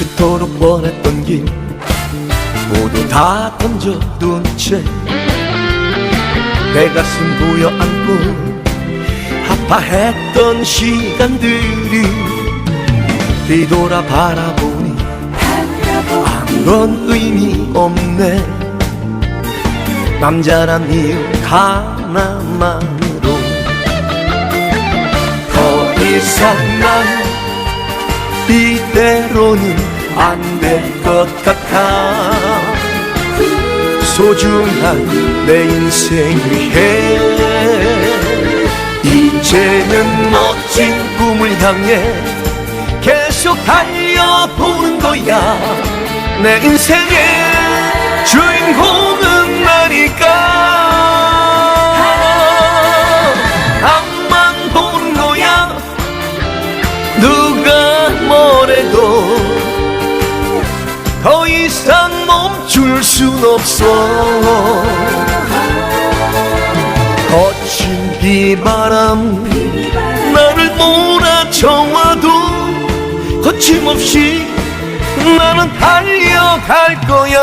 그토록 원했던 길 모두 다 던져둔 채 내 가슴 부여안고 아파했던 시간들이 뒤돌아 바라보니 아무런 의미 없네. 남자란 이유 하나만으로 더 이상 난 이대로는 안 될 것 같아. 소중한 내 인생 위해 이제는 멋진 꿈을 향해 계속 달려보는 거야. 내 인생의 더 이상 멈출 순 없어. 거친 비바람 나를 몰아쳐와도 거침없이 나는 달려갈 거야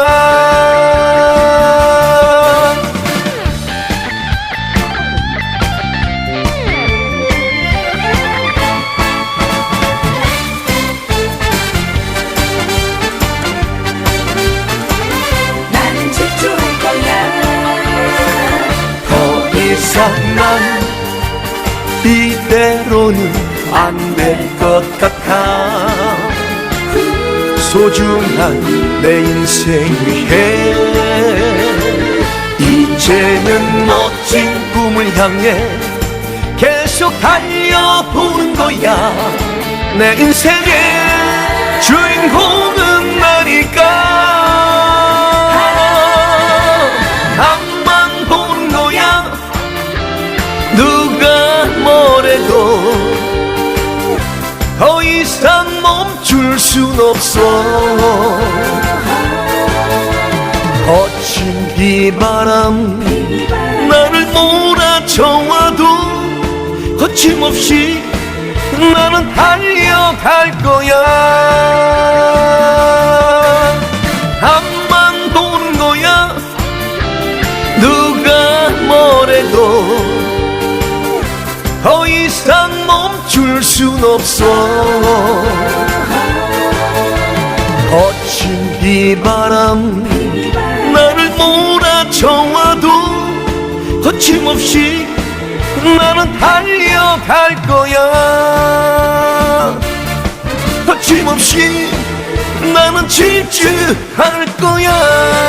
더 이상 난 이대로는 안 될 것 같아. 소중한 내 인생 위해 이제는 멋진 꿈을 향해 계속 달려보는 거야. 내 인생의 주인공 멈출 순 없어. 거친 비바람 나를 몰아쳐와도 거침없이 나는 달려갈 거야. 앞만 보는 거야. 누가 뭐래도 더 이상 멈출 순 없어 몰아쳐와도 거침없이 나는 달려갈 거야. 거침없이 나는 질주할 거야